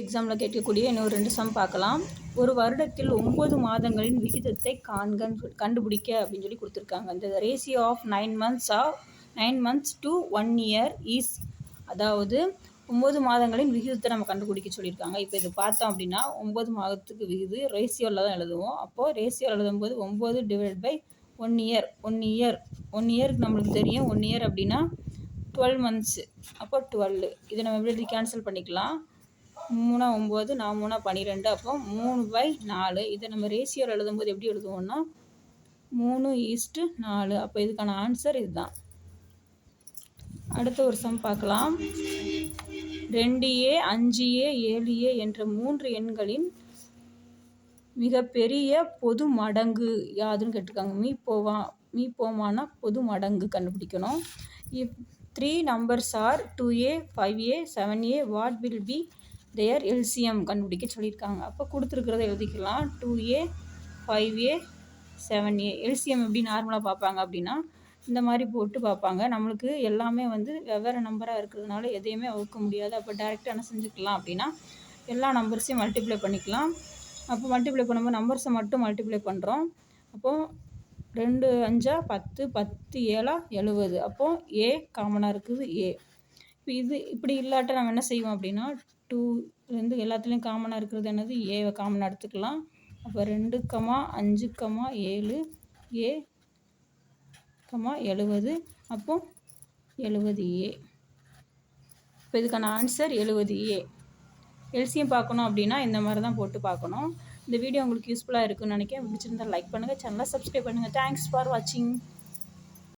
எக்ஸாமில் கேட்கக்கூடிய இன்னொரு ரெண்டு சம் பார்க்கலாம். ஒரு வருடத்தில் ஒம்பது மாதங்களின் விகிதத்தை காண்கன் கண்டுபிடிக்க அப்படின்னு சொல்லி கொடுத்துருக்காங்க. இந்த ratio of nine months of nine months to one year is அதாவது ஒம்பது மாதங்களின் விகிதத்தை நம்ம கண்டுபிடிக்க சொல்லியிருக்காங்க. இப்போ இது பார்த்தோம் அப்படின்னா ஒம்பது மாதத்துக்கு விகிது ரேசியோவில் தான் எழுதுவோம். அப்போது ரேசியோவில் எழுதும்போது ஒம்பது divide by one year one year one இயருக்கு நம்மளுக்கு தெரியும். ஒன் இயர் அப்படின்னா டுவெல் மந்த்ஸு அப்போ டுவெல் இதை நம்ம எப்படி கேன்சல் பண்ணிக்கலாம்? மூணா ஒம்பது நான் மூணா பன்னிரெண்டு அப்போ மூணு பை நாலு. இதை நம்ம ரேஷியோவில் எழுதும்போது எப்படி எழுதுவோம்னா மூணு ஈஸ்ட்டு நாலு. அப்போ இதுக்கான ஆன்சர் இதுதான். அடுத்த ஒரு சம் பார்க்கலாம். ரெண்டு ஏ அஞ்சு ஏ ஏழு ஏ என்ற மூன்று எண்களின் மிகப்பெரிய பொது மடங்கு யாதுன்னு கேட்டிருக்காங்க? மீ போவா மீ போமானா பொது மடங்கு கண்டுபிடிக்கணும். If three numbers are two a five a seven a what will be their LCM கண்டுபிடிக்க சொல்லியிருக்காங்க. அப்போ கொடுத்துருக்கிறத எழுதிக்கலாம். Two a five a seven a LCM எப்படி நார்மலாக பார்ப்பாங்க அப்படின்னா இந்த மாதிரி போட்டு பார்ப்பாங்க. நம்மளுக்கு எல்லாமே வந்து வெவ்வேறு நம்பராக இருக்கிறதுனால எதையுமே வகுக்க முடியாது. அப்போ டேரெக்டாக என்ன செஞ்சுக்கலாம் அப்படின்னா எல்லா நம்பர்ஸையும் மல்டிப்ளை பண்ணிக்கலாம். அப்போ மல்டிப்ளை பண்ணும்போது நம்பர்ஸை மட்டும் மல்டிப்ளை பண்ணுறோம் அப்போது ரெண்டு அஞ்சா பத்து பத்து ஏழா எழுபது அப்போது ஏ காமனாக இருக்குது ஏ இது இப்படி இல்லாட்ட நம்ம என்ன செய்வோம் அப்படின்னா டூ எல்லாத்துலேயும் காமனாக இருக்கிறது என்னது? ஏவை காமனாக எடுத்துக்கலாம். அப்போ ரெண்டு கமா அஞ்சு கமா ஏழு ஏ கமா எழுபது அப்போ எழுபது ஏ இப்போ இதுக்கான ஆன்சர் எழுபது ஏ எல்சியம் பார்க்கணும் அப்படின்னா இந்த மாதிரி தான் போட்டு பார்க்கணும். இந்த வீடியோ உங்களுக்கு யூஸ்ஃபுல்லாக இருக்குன்னு நினைக்கிறேன். பிடிச்சிருந்தா லைக் பண்ணுங்கள் சேனலை சப்ஸ்கிரைப் பண்ணுங்கள் தேங்க்ஸ் ஃபார் வாட்சிங்